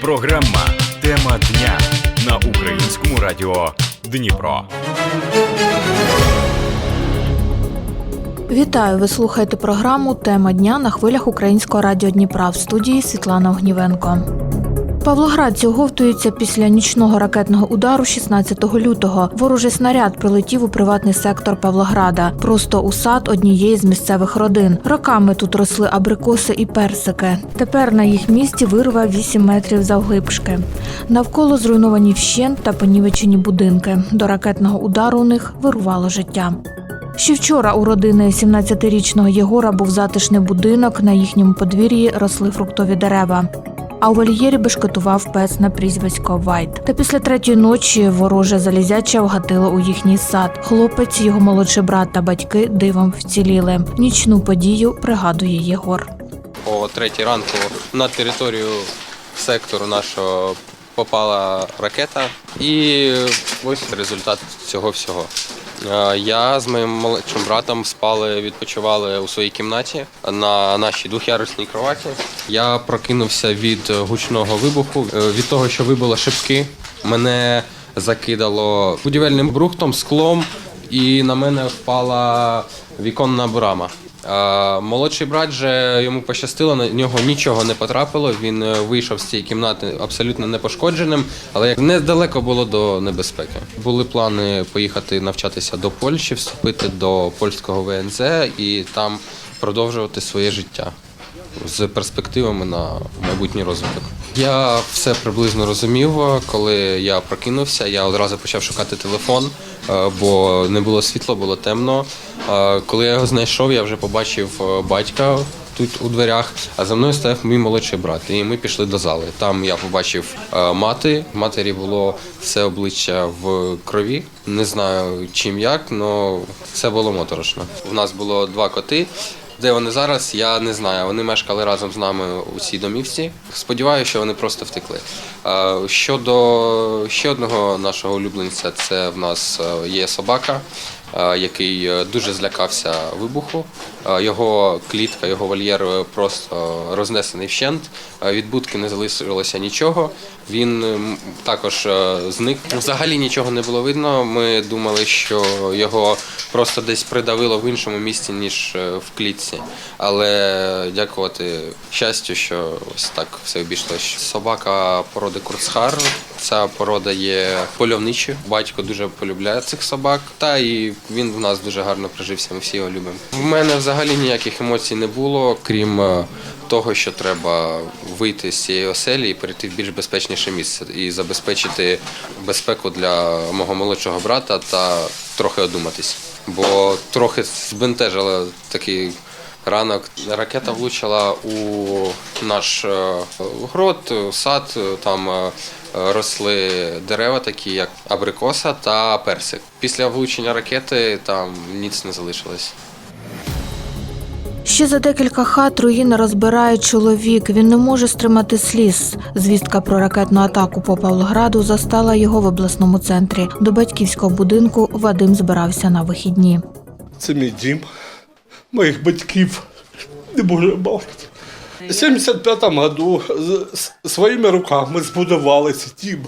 Програма Тема дня на українському радіо Дніпро. Вітаю! Ви слухаєте програму Тема дня на хвилях Українського радіо Дніпра в студії Світлана Огнівенко. Павлоградці оговтуються після нічного ракетного удару 16 лютого. Ворожий снаряд прилетів у приватний сектор Павлограда, просто у сад однієї з місцевих родин. Роками тут росли абрикоси і персики. Тепер на їх місці вирва 8 метрів завглибшки. Навколо зруйновані вщент та понівечені будинки. До ракетного удару у них вирувало життя. Ще вчора у родини 17-річного Єгора був затишний будинок. На їхньому подвір'ї росли фруктові дерева. А у вольєрі бешкетував пес на прізвисько Вайт. Та після третьої ночі вороже залізяче вгатило у їхній сад. Хлопець, його молодший брат та батьки дивом вціліли. Нічну подію пригадує Єгор. О третій ранку на територію сектору нашого попала ракета, і ось результат цього всього. Е, Я з моїм молодшим братом спали, відпочивали у своїй кімнаті на нашій двохярусній кроваті. Я прокинувся від гучного вибуху, е, від того, що вибило шибки. Мене закидало будівельним брухтом, склом, і на мене впала віконна брама. Молодший брат же йому пощастило, на нього нічого не потрапило. Він е, вийшов з цієї кімнати абсолютно непошкодженим, але як недалеко було до небезпеки. Були плани поїхати навчатися до Польщі, вступити до польського ВНЗ і там продовжувати своє життя з перспективами на майбутній розвиток. Я все приблизно розумів, коли я прокинувся. Я одразу почав шукати телефон, бо не було світла, було темно. Е, Коли я його знайшов, я вже побачив е, батька тут у дверях, а за мною стояв мій молодший брат. І ми пішли до зали. Там я побачив е, мати. Матері було все обличчя в крові. Не знаю чим як, але це було моторошно. У нас було два коти. Де вони зараз, я не знаю. Вони мешкали разом з нами у цій домівці. Сподіваюся, що вони просто втекли. Е, Щодо ще одного нашого улюбленця, це в нас е, є собака, який е, дуже злякався вибуху. Е, Його клітка, його вольєр е, просто рознесений вщент. Е, Від будки не залишилося нічого. Він також е, зник. Взагалі нічого не було видно. Ми думали, що його просто десь придавило в іншому місці, ніж е, в клітці. Але дякувати щастю, що ось так все обійшлося. Собака породи Курцхар. Ця порода є польовничою. Батько дуже полюбляє цих собак. Та і він в нас дуже гарно прижився. Ми всі його любимо. В мене взагалі ніяких емоцій не було, крім е, того, що треба вийти з цієї оселі і перейти в більш безпечніше місце і забезпечити безпеку для мого молодшого брата та трохи одуматись. Бо трохи збентежило такий ранок. Ракета влучила у наш е, грот, сад. Там е, росли дерева, такі як абрикоса та персик. Після влучення ракети там ніц не залишилось. Ще за декілька хат руїни розбирає чоловік. Він не може стримати сліз. Звістка про ракетну атаку по Павлограду застала його в обласному центрі. До батьківського будинку Вадим збирався на вихідні. Це мій дім, моїх батьків. Не можу бачити. У 75-му году своїми руками збудували цей дім.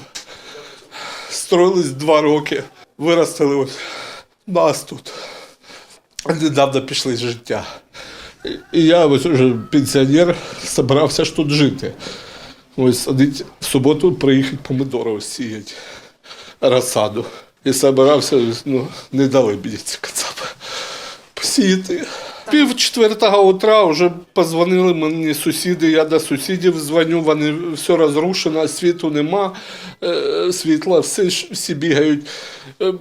Строїлись два роки, виростили ось нас тут. Недавно пішли з життя. І- я ось уже пенсіонер, збирався ж тут жити. Ось в суботу приїхати помидори сіяти, розсаду. І збирався, ну, не дали мені ці кацапи посіяти. Пів четвертого утра вже позвонили мені сусіди, я до сусідів дзвоню, вони все розрушено, світу нема, е, світла, всі, всі бігають. Е,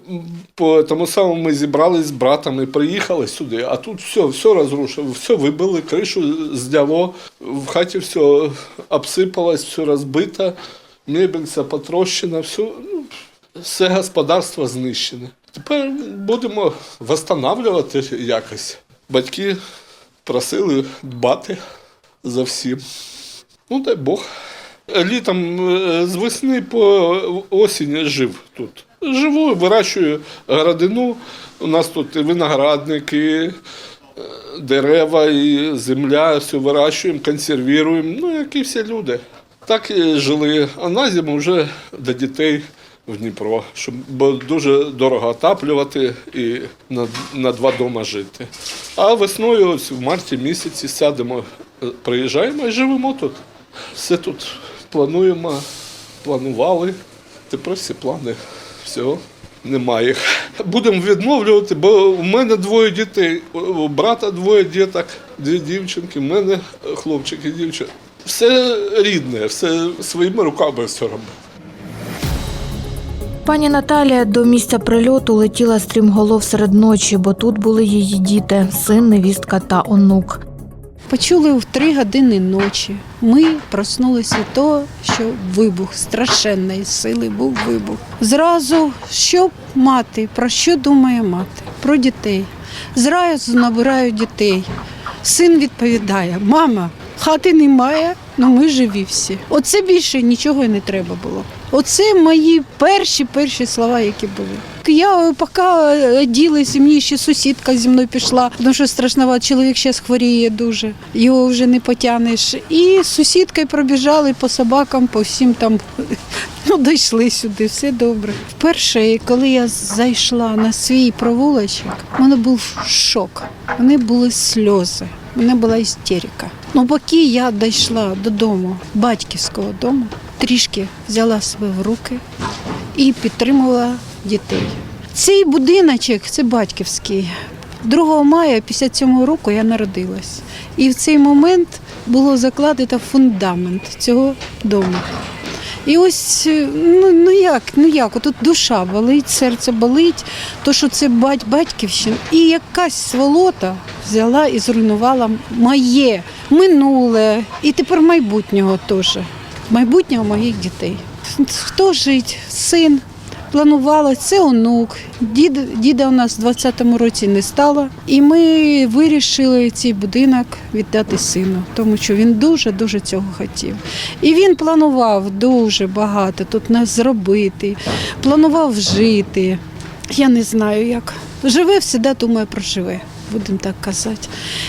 По тому самому ми зібрались з братом і приїхали сюди, а тут все, все розрушено, все вибили, кришу зняло, в хаті все обсипалось, все розбито, мебель вся потрощена, все, ну, все господарство знищене. Тепер будемо встановлювати якось. Батьки просили дбати за всім. Ну, дай Бог. Літом е, з весни по осінь жив тут. Живу, вирощую городину. У нас тут і виноградники, е, дерева, і земля, все вирощуємо, консервуємо. Ну, як і всі люди. так і жили. А на зиму вже до дітей в Дніпро, щоб дуже дорого отаплювати і на, на два дома жити. А весною, ось в марті місяці, сядемо, е, приїжджаємо і живемо тут. Все тут плануємо, планували. Тепер всі плани. Все, немає. Будемо відновлювати, бо в мене двоє дітей, у брата двоє діток, дві дівчинки, в мене хлопчик і дівчинка. Все рідне, все своїми руками все робимо. Пані Наталія до місця прильоту летіла стрімголов серед ночі, бо тут були її діти, син, невістка та онук. Почули в три години ночі. Ми проснулися того, що вибух страшенної сили був вибух. Зразу що мати, про що думає мати? Про дітей. Зразу набираю дітей. Син відповідає: мама, хати немає, але ми живі всі. Оце більше нічого і не треба було. Оце мої перші перші слова, які були. Я поки ділася, мені ще сусідка зі мною пішла, тому що страшновато, чоловік зараз хворіє дуже, його вже не потягнеш. І з сусідкою пробіжали по собакам, по всім там. Ну, дійшли сюди, все добре. Вперше, коли я зайшла на свій провулочок, у мене був шок. Вони були сльози, у мене була істерика. Ну, поки я дійшла додому, батьківського дому, трішки взяла себе в руки і підтримувала дітей. Цей будиночок це батьківський. 2 мая 57 року я народилась. І в цей момент було закладено фундамент цього дому. І ось е, ну, ну як, ну як, тут душа болить, серце болить, то що це бать, батьківщина. І якась сволота взяла і зруйнувала моє минуле і тепер майбутнього теж. Майбутнього моїх дітей. Хто жить? Син. Планувала, це онук. Дід, діда у нас в 20-му році не стало. І ми вирішили цей будинок віддати сину, тому що він дуже-дуже цього хотів. І він планував дуже багато тут нас зробити, планував жити. Я не знаю як. Живе, завжди думає про живе, будемо так казати.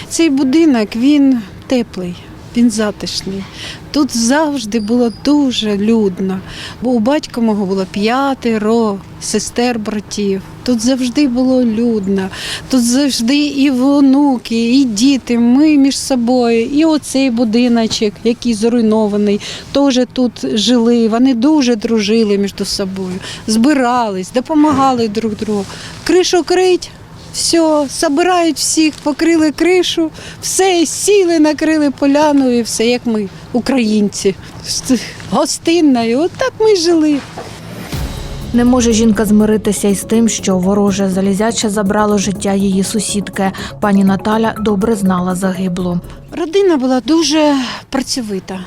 Цей будинок він теплий. Він затишний. Тут завжди було дуже людно. Бо у батька мого було п'ятеро сестер, братів. Тут завжди було людно. Тут завжди і внуки, і діти. Ми між собою. І оцей будиночок, який зруйнований, теж тут жили. Вони дуже дружили між собою, збирались, допомагали друг другу. Кришу крить. Все, собирають всіх, покрили кришу, все, сіли, накрили поляну і все, як ми, українці, гостинною. От так ми жили. Не може жінка змиритися із тим, що вороже залізяче забрало життя її сусідки. Пані Наталя добре знала загиблу. Родина була дуже працьовита.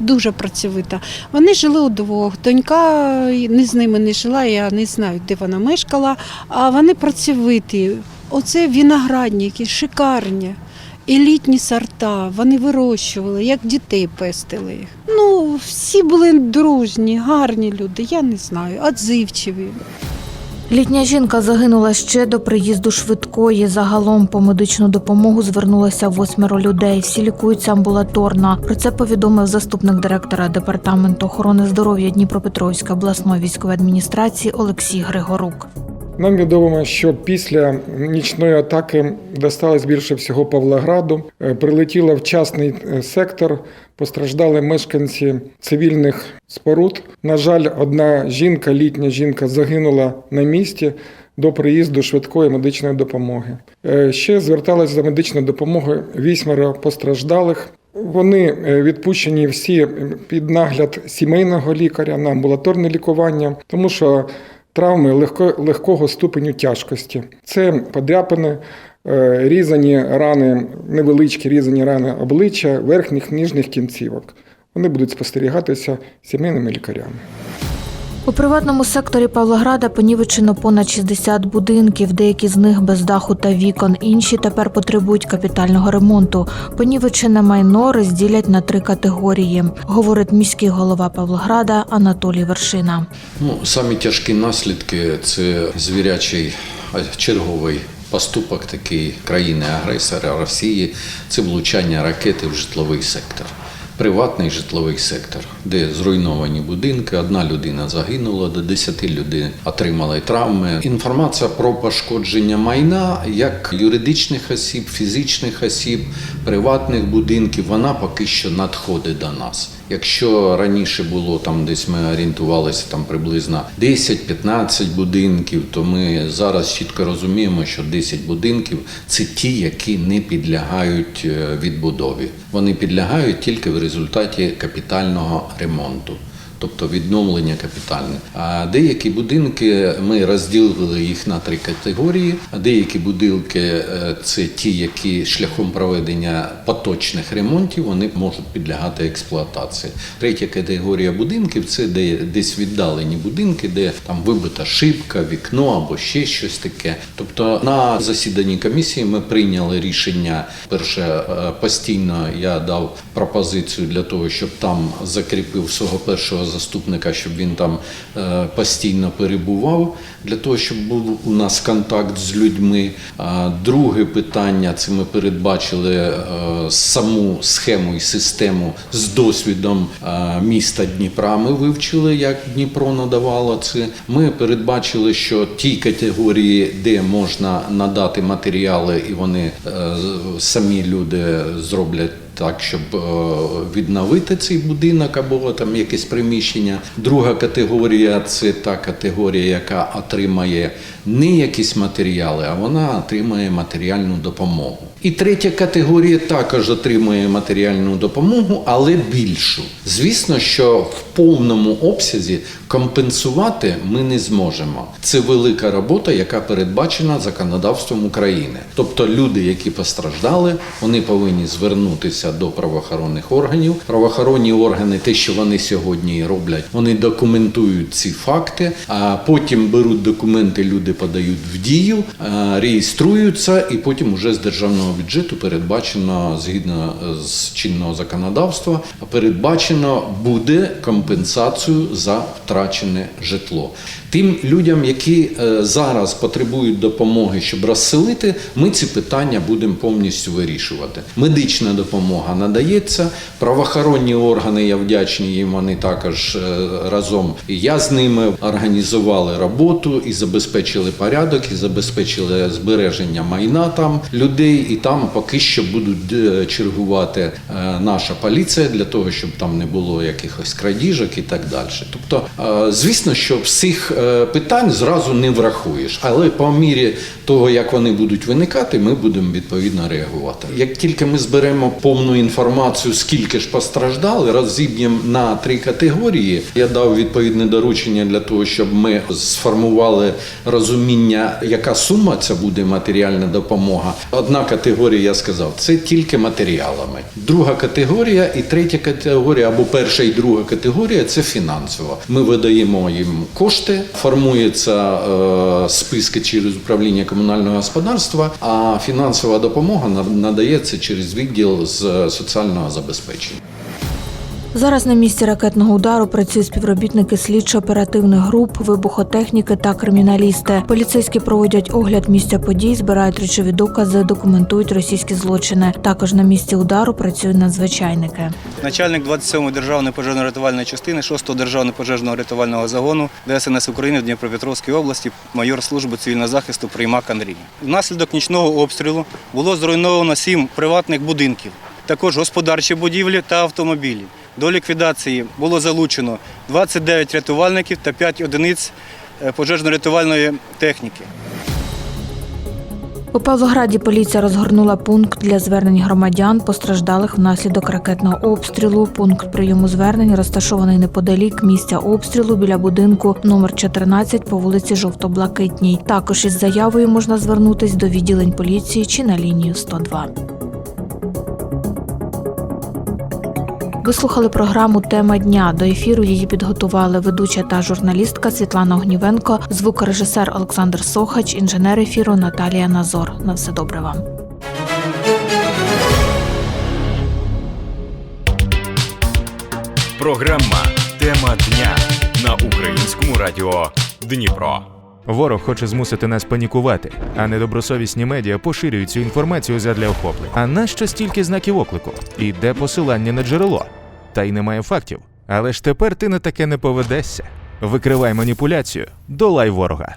Дуже працьовита. Вони жили удвох. Донька не з ними не жила, я не знаю, де вона мешкала. А вони працьовиті. Оце виноградники, шикарні, елітні сорта. Вони вирощували, як дітей пестили їх. Ну, всі були дружні, гарні люди, я не знаю, отзивчиві. Літня жінка загинула ще до приїзду швидкої. Загалом по медичну допомогу звернулося восьмеро людей. Всі лікуються амбулаторно. Про це повідомив заступник директора департаменту охорони здоров'я Дніпропетровської обласної військової адміністрації Олексій Григорук. Нам відомо, що після нічної атаки досталось більше всього Павлограду. Е, Прилетіло в частний е, сектор, постраждали мешканці цивільних споруд. На жаль, одна жінка, літня жінка, загинула на місці до приїзду швидкої медичної допомоги. Е, Ще зверталися за медичною допомогою вісьмеро постраждалих. Вони відпущені всі під нагляд сімейного лікаря на амбулаторне лікування, тому що травми легко, легкого ступеню тяжкості. Це подряпини, е, різані рани, невеличкі різані рани обличчя, верхніх ніжних кінцівок. Вони будуть спостерігатися сімейними лікарями. У приватному секторі Павлограда понівечено понад 60 будинків, деякі з них без даху та вікон, інші тепер потребують капітального ремонту. Понівечене майно розділять на три категорії, говорить міський голова Павлограда Анатолій Вершина. Ну, самі тяжкі наслідки це звірячий черговий поступок такий країни-агресора Росії. Це влучання ракети в житловий сектор. Приватний житловий сектор, де зруйновані будинки. Одна людина загинула, до 10 людей отримали травми. Інформація про пошкодження майна як юридичних осіб, фізичних осіб, приватних будинків, вона поки що надходить до нас. Якщо раніше було там десь ми орієнтувалися там приблизно 10-15 будинків, то ми зараз чітко розуміємо, що 10 будинків це ті, які не підлягають е, відбудові. Вони підлягають тільки в результаті капітального ремонту. Тобто відновлення капітальне. А деякі будинки ми розділили їх на три категорії. А деякі будинки е, це ті, які шляхом проведення поточних ремонтів вони можуть підлягати експлуатації. Третя категорія будинків це де десь віддалені будинки, де там вибита шибка, вікно або ще щось таке. Тобто на засіданні комісії ми прийняли рішення. Перше е, постійно я дав пропозицію для того, щоб там закріпив свого першого заступника, щоб він там е, постійно перебував, для того, щоб був у нас контакт з людьми. Друге питання це ми передбачили е, саму схему і систему з досвідом е, міста Дніпра. Ми вивчили, як Дніпро надавало це. Ми передбачили, що ті категорії, де можна надати матеріали, і вони самі люди зроблять так, щоб е, відновити цей будинок або там якесь приміщення. Друга категорія це та категорія, яка отримає не якісь матеріали, а вона отримає матеріальну допомогу. І третя категорія також отримує матеріальну допомогу, але більшу. Звісно, що в повному обсязі компенсувати ми не зможемо. Це велика робота, яка передбачена законодавством України. Тобто люди, які постраждали, вони повинні звернутися до правоохоронних органів. Правоохоронні органи, те, що вони сьогодні роблять, вони документують ці факти, а потім беруть документи, люди подають в дію, реєструються, і потім уже з державного бюджету передбачено згідно е, з чинного законодавства, передбачено буде компенсацію за втрачене житло. Тим людям, які е, зараз потребують допомоги, щоб розселити, ми ці питання будемо повністю вирішувати. Медична допомога надається, правоохоронні органи, я вдячний їм. Вони також е, разом і я з ними організували роботу і забезпечили порядок, і забезпечили збереження майна там людей. І там поки що будуть е, чергувати е, наша поліція для того, щоб там не було якихось крадіжок і так далі. Тобто, звісно, що всіх питань зразу не врахуєш, але по мірі того, як вони будуть виникати, ми будемо відповідно реагувати. Як тільки ми зберемо повну інформацію, скільки ж постраждали, розіб'ємо на три категорії. Я дав відповідне доручення для того, щоб ми сформували розуміння, яка сума це буде матеріальна допомога. Одна категорія, я сказав, це тільки матеріалами. Друга категорія і третя категорія, або перша і друга категорія це фінансова. Ми видаємо їм кошти, формуються е, списки через управління комунального господарства, а фінансова допомога на- надається через відділ з соціального забезпечення. Зараз на місці ракетного удару працюють співробітники слідчо-оперативних груп, вибухотехніки та криміналісти. Поліцейські проводять огляд місця подій, збирають речові докази, документують російські злочини. Також на місці удару працюють надзвичайники. Начальник 27-ї державної пожежно-рятувальної частини 6-го державного пожежного рятувального загону ДСНС України в Дніпропетровській області, майор служби цивільного захисту Приймак Андрій. Внаслідок нічного обстрілу було зруйновано сім приватних будинків, також господарчі будівлі та автомобілі. До ліквідації було залучено 29 рятувальників та 5 одиниць е, пожежно-рятувальної техніки. У Павлограді поліція розгорнула пункт для звернень громадян, постраждалих внаслідок ракетного обстрілу. Пункт прийому звернень розташований неподалік місця обстрілу біля будинку номер 14 по вулиці Жовто-Блакитній. Також із заявою можна звернутись до відділень поліції чи на лінію 102. Ви слухали програму Тема дня. До ефіру її підготували ведуча та журналістка Світлана Огнівенко, звукорежисер Олександр Сохач, інженер ефіру Наталія Назор. На все добре вам. Програма Тема дня на українському радіо Дніпро. Ворог хоче змусити нас панікувати, а недобросовісні медіа поширюють цю інформацію задля охоплення. А нащо стільки знаків оклику? І де посилання на джерело? Та й немає фактів. Але ж тепер ти на таке не поведешся. Викривай маніпуляцію, долай ворога.